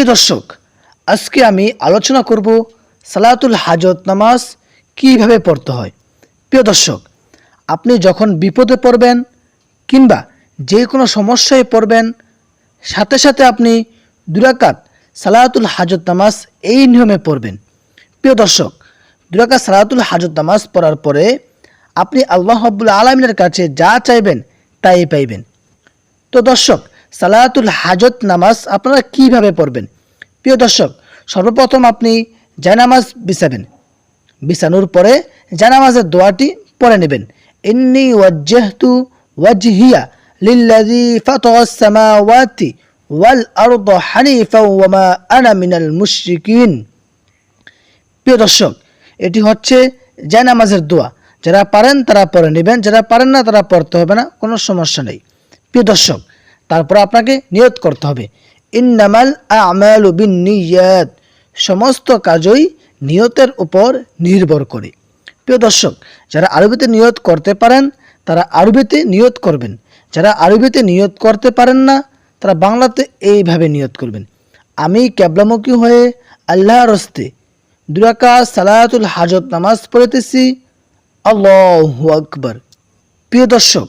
প্রিয় দর্শক, আজকে আমি আলোচনা করব সালাতুল হাজত নামাজ কীভাবে পড়তে হয়। প্রিয় দর্শক, আপনি যখন বিপদে পড়বেন কিংবা যে কোনো সমস্যায় পড়বেন, সাথে সাথে আপনি দুরাকাত সালাতুল হাজত নামাজ এই নিয়মে পড়বেন। প্রিয় দর্শক, দুরাকাত সালাতুল হাজত নামাজ পড়ার পরে আপনি আল্লাহ হাব্বুল আলমিনের কাছে যা চাইবেন তাই পাইবেন। তো দর্শক সালাতুল হাজত নামাজ আপনারা কীভাবে পড়বেন? প্রিয় দর্শক, সর্বপ্রথম আপনি জায়নামাজ বিছাবেন। বিছানোর পরে জায়নামাজের দোয়াটি পড়ে নেবেন। ইন্নি ওয়াজ্জাহতু ওয়াজহিয়া লিল্লাযী ফাতারাস সামাওয়াতি ওয়াল আরদ হানিফা ওয়া মা আনা মিনাল মুশরিকিন। প্রিয় দর্শক, এটি হচ্ছে জায়নামাজের দোয়া। যারা পারেন তারা পড়ে নেবেন, যারা পারেন না তারা পড়তে হবে না, কোনো সমস্যা নেই। প্রিয় দর্শক তারপর আপনাকে নিয়ত করতে হবে। ইন্নামাল আমাল বিন নিয়াত সমস্ত কাজই নিয়তের উপর নির্ভর করে। প্রিয় দর্শক, যারা আরবিতে নিয়ত করতে পারেন, তারা আরবিতে নিয়ত করবেন। যারা আরবিতে নিয়ত করতে পারেন না, তারা বাংলাতে এইভাবে নিয়ত করবেন। আমি ক্যাবলামুখী হয়ে আল্লাহর হস্তে দুরাকা সালাতুল হাজত নামাজ পড়িতেছি। আল্লাহু আকবার। প্রিয় দর্শক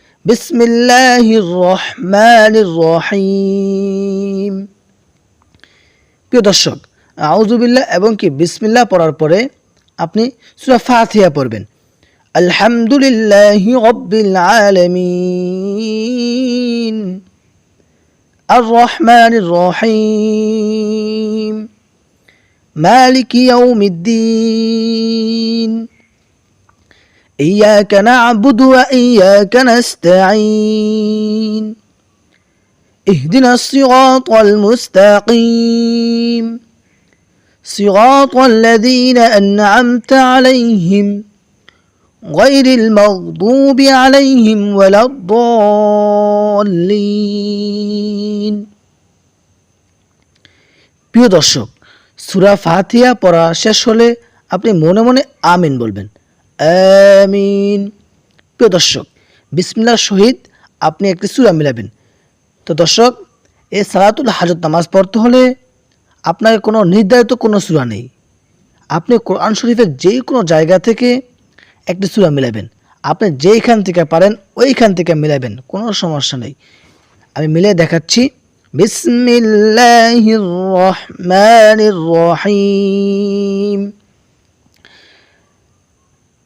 বিসমিল্লাহির রহমানির রহিম প্রিয় দর্শক আউজুবিল্লাহ এবং কি বিসমিল্লাহ পড়ার পরে আপনি সূরা ফাতিহা পড়বেন আলহামদুলিল্লাহি রাব্বিল আলামিন আর রহমানির রহিম مالك يوم الدين إياك نعبد وإياك نستعين اهدنا الصراط المستقيم صراط الذين أنعمت عليهم غير المغضوب عليهم ولا الضالين প্রিয় দর্শক সুরা ফাতিহা পড়া শেষ হলে আপনি মনে মনে আমিন বলবেন আমিন। প্রিয় দর্শক বিসমিল্লার সহিত আপনি একটি সুরা মিলাবেন। তো দর্শক এই সালাতুল হাজত নামাজ পড়তে হলে আপনার কোনো নির্ধারিত কোনো সুরা নেই। আপনি কোরআন শরীফের যেই কোনো জায়গা থেকে একটি সুরা মিলাবেন। আপনি যেইখান থেকে পারেন, ওইখান থেকে মিলাবেন, কোনো সমস্যা নেই। আমি মিলে দেখাচ্ছি, বিসমিল্লাহির রহমানির রহিম।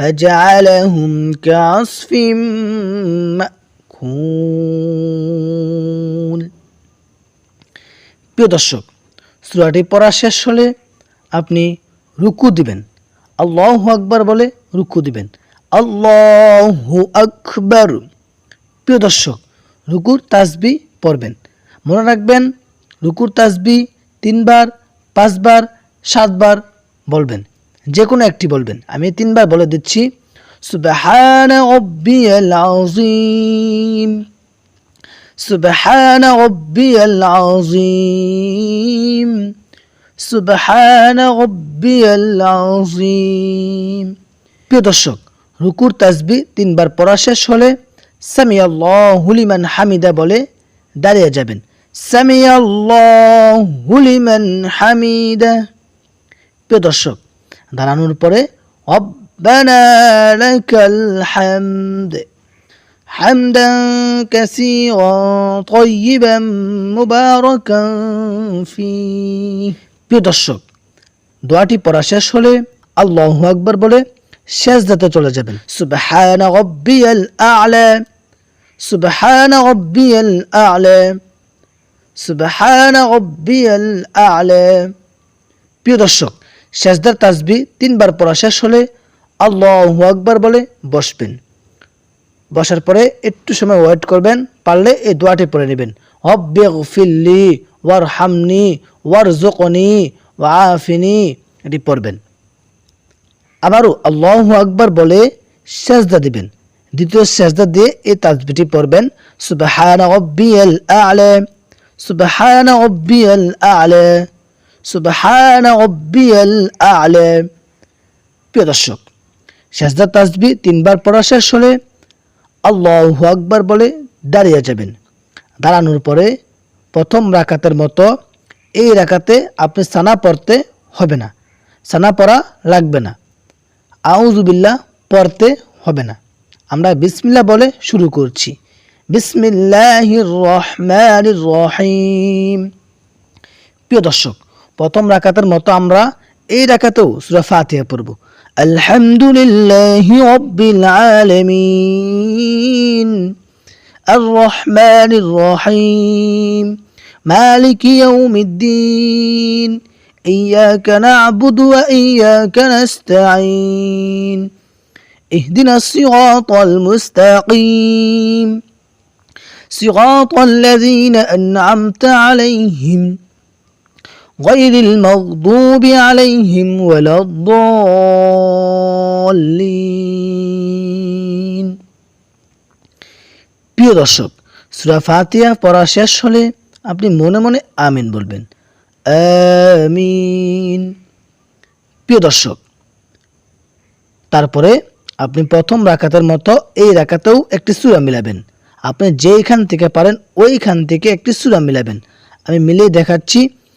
فجعلهم كعصف مأكول প্রিয় দর্শক সূরাটি পড়া শেষ হলে আপনি রুকু দিবেন আল্লাহু আকবার বলে রুকু দিবেন আল্লাহু আকবার প্রিয় দর্শক রুকুর তাসবি পড়বেন মনে রাখবেন রুকুর তাসবি তিনবার পাঁচবার সাতবার বলবেন যে কোনো একটি বলবেন। আমি তিনবার বলে দিচ্ছি, সুবহান প্রিয় দর্শক, রুকুর তাসবি তিনবার পড়া শেষ হলে সামি আল্লাহু লিমান হামিদা বলে দাঁড়িয়ে যাবেন। সামি আল্লাহু লিমান হামিদা। প্রিয় দর্শক দাঁড়ানোর পরে রব্বানা লাকাল হামদ حمدا كثيرا طيبا مباركا فيه প্রিয় দর্শক দোয়াটি পড়া শেষ হলে আল্লাহ আকবর বলে সেজদাতে চলে যাবেন সুবহান রব্বিয়াল আ'লা সুবহান রব্বিয়াল আ'লা সুবহান রব্বিয়াল আ'লা প্রিয় দর্শক সেজদার তাসবি তিনবার পড়া শেষ হলে আল্লাহু আকবার বলে বসবেন। বসার পরে একটু সময় ওয়েট করবেন, পারলে এই দোয়াটি পড়ে নেবেন। হব্বে ফিল্লি ওয়ার হামনি ওয়ার জোকনি ওয়াফিনি এটি পড়বেন। আবারও আল্লাহ আকবার বলে সেজদা দিবেন। দ্বিতীয় সেজদা দিয়ে এই তাজবিটি পড়বেন, সুবহানা রব্বিয়াল আ'লা, সুবহানা রব্বিয়াল আ'লা। প্রিয় দর্শক, সেজদা তাজবি তিনবার পড়া শেষ হলে আল্লাহু আকবার বলে দাঁড়িয়ে যাবেন। দাঁড়ানোর পরে প্রথম রাকাতের মতো এই রাকাতে আপনি সানা পড়তে হবে না। সানা পড়া লাগবে না। আউজুবিল্লাহ পড়তে হবে না। আমরা বিসমিল্লাহ বলে শুরু করছি। বিসমিল্লাহির রহমানির রহিম। প্রিয় দর্শক প্রথম রাকাতের মতো আমরা এই রাকাতেও সূরা ফাতিহা পড়ব আলহামদুলিল্লাহি রাব্বিল আলামিন আর রহমানির রহিম মালিক ইয়াউমিদ্দিন إياك نعبد وإياك نستعين اهدنا الصراط المستقيم صراط الذين أنعمت عليهم غير المغضوب عليهم ولا الضالين প্রিয় দর্শক সুরা ফাতিহা পড়া শেষ হলে আপনি মনে মনে আমিন বলবেন আমিন প্রিয় দর্শক তারপরে আপনি প্রথম রাকাতের মতো এই রাকাতেও একটি সুরা মিলাবেন আপনি যেইখান থেকে পারেন ওইখান থেকে একটি সুরা মিলাবেন আমি মিলিয়ে দেখাচ্ছি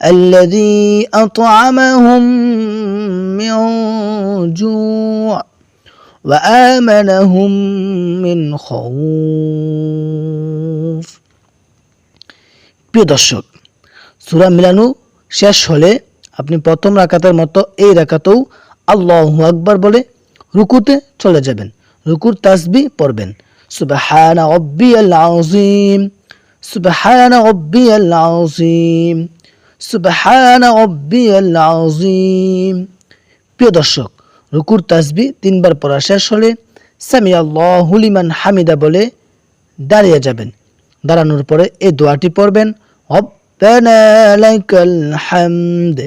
الذي أطعمهم من جوع وآمنهم من خوف প্রিয় দর্শক সূরা মিলানু শেষ হলে আপনি প্রথম রাকাতের মতো এই রাকাতেও আল্লাহু আকবার বলে রুকুতে চলে যাবেন রুকুর তাসবি পড়বেন সুবহানা রব্বিয়াল আযীম সুবহানা রব্বিয়াল আযীম সুবহানা রব্বিয়াল আযীম প্রিয় দর্শক রুকুর তাসবি তিনবার পড়া শেষ হলে সামি আল্লাহু লিমান হামিদা বলে দাঁড়িয়ে যাবেন দাঁড়ানোর পরে এই দোয়াটি পড়বেন ربنا لك الحمد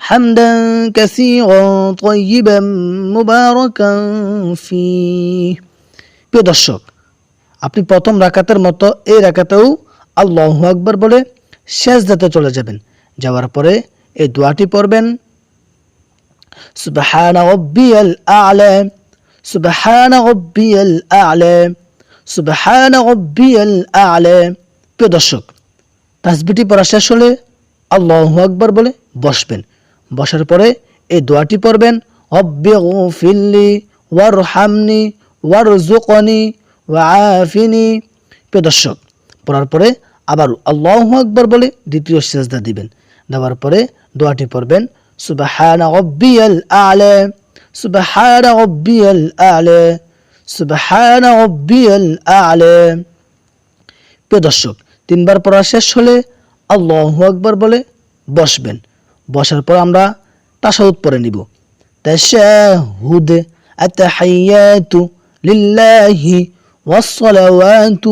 حمدا كثيرا طيبا مباركا فيه প্রিয় দর্শক আপনি প্রথম রাকাতের মতো এই রাকাতেও আল্লাহু আকবার বলে সেজদাতে চলে যাবেন। যাওয়ার পরে এই দোয়াটি পড়বেন, সুবহান রব্বিয়াল আ'লা, সুবহান রব্বিয়াল আ'লা, সুবহান রব্বিয়াল আ'লা। প্রিয় দর্শক পড়া শেষ হলে আল্লাহু আকবার বলে বসবেন। বসার পরে এই দোয়াটি পড়বেন রব্বি গফিরলি ওয়ারহামনি ওয়ারজুকনি ওয়াআফিনি প্রিয় দর্শক, পড়ার পরে আবার আল্লাহ আকবর বলে দ্বিতীয় সেজদা দিবেন। দেওয়ার পরে দোয়াটি পড়বেন আলে দর্শক, তিনবার পড়া শেষ হলে আল্লাহ আকবর বলে বসবেন। বসার পর আমরা তাসাউদ পরে নিব। তাশাহুদ লিল্লাহি ওয়াসসালাওয়াতু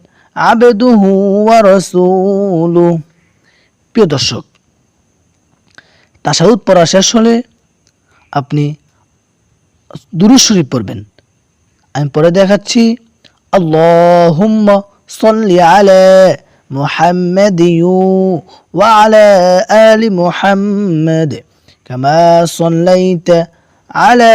عبده ورسوله প্রিয় দর্শক তাসাউদ পড়া শেষ হলে আপনি দুরুদ শরীফ পড়বেন আমি পরে দেখাচ্ছি আল্লাহুম্মা সাল্লি আলা মুহাম্মাদ ওয়া আলা আলি মুহাম্মাদ কামা সাল্লাইতা আলা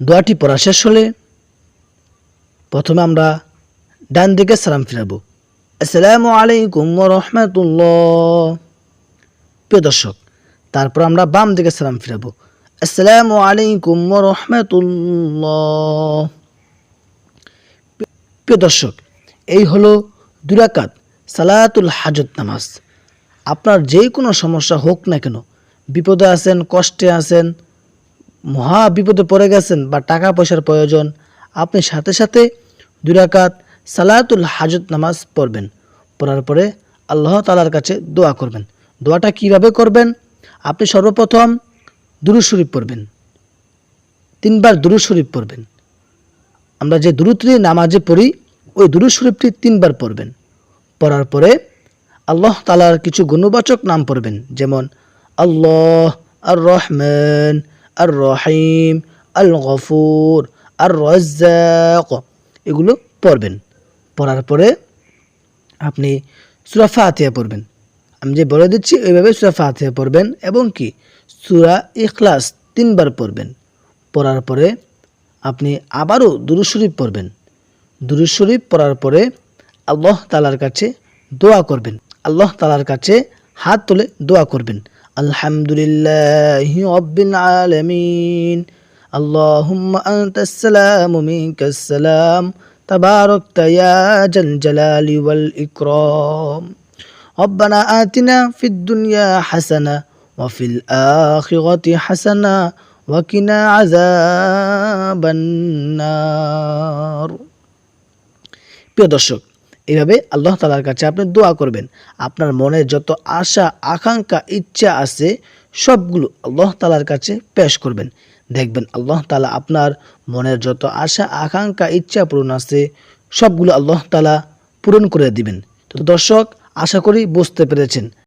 দোয়াটি পড়া শেষ হলে প্রথমে আমরা ডান দিকে সালাম ফিরাবো। আসসালামু আলাইকুম রহমতুল্লাহ। প্রিয় দর্শক, তারপর আমরা বাম দিকে সালাম ফিরাবো। আসসালামু আলাইকুম রহমতুল্লাহ। প্রিয় দর্শক, এই হলো দুরাকাত সালাতুল হাজত নামাজ। আপনার যে কোনো সমস্যা হোক না কেন, বিপদে আছেন, কষ্টে আছেন মহা বিপদে পড়ে গেছেন বা টাকা পয়সার প্রয়োজন, আপনি সাথে সাথে দুরাকাত সালাতুল হাজত নামাজ পড়বেন। পড়ার পরে আল্লাহ তালার কাছে দোয়া করবেন। দোয়াটা কীভাবে করবেন? আপনি সর্বপ্রথম দুরু শরীফ পড়বেন। তিনবার দুরু শরীফ পড়বেন। আমরা যে দুরুত্রি নামাজে পড়ি, ওই দুরু শরীফটি তিনবার পড়বেন। পড়ার পরে আল্লাহ তালার কিছু গুণবাচক নাম পড়বেন, যেমন আল্লাহ আর রহমান আর রহিম আল গফুর আর রজ্জাক এগুলো পড়বেন। পড়ার পরে আপনি সুরা ফাতিহা পড়বেন। আমি যে বলে দিচ্ছি, ওইভাবে সুরা ফাতিহা পড়বেন এবং কি? সুরা ইখলাস তিনবার পড়বেন। পড়ার পরে আপনি আবারও দুরু শরীফ পড়বেন। দুরু শরীফ পড়ার পরে আল্লাহ তালার কাছে দোয়া করবেন। আল্লাহ তালার কাছে হাত তুলে দোয়া করবেন। আলহামদুলিল্লাহ রব্বিল আলামিন اللهم أنت السلام منك السلام تباركت يا ذا الجلال والإكرام ربنا آتنا في الدنيا حسنة وفي الآخرة حسنة وقنا عذاب النار প্রিয় দর্শক এইভাবে আল্লাহ তালার কাছে আপনি দোয়া করবেন। আপনার মনের যত আশা, আকাঙ্ক্ষা, ইচ্ছা আছে, সবগুলো আল্লাহ তালার কাছে পেশ করবেন। দেখবেন আল্লাহ তালা আপনার মনের যত আশা, আকাঙ্ক্ষা, ইচ্ছা পূরণ আছে, সবগুলো আল্লাহ তালা পূরণ করে দিবেন। তো দর্শক, আশা করি বুঝতে পেরেছেন।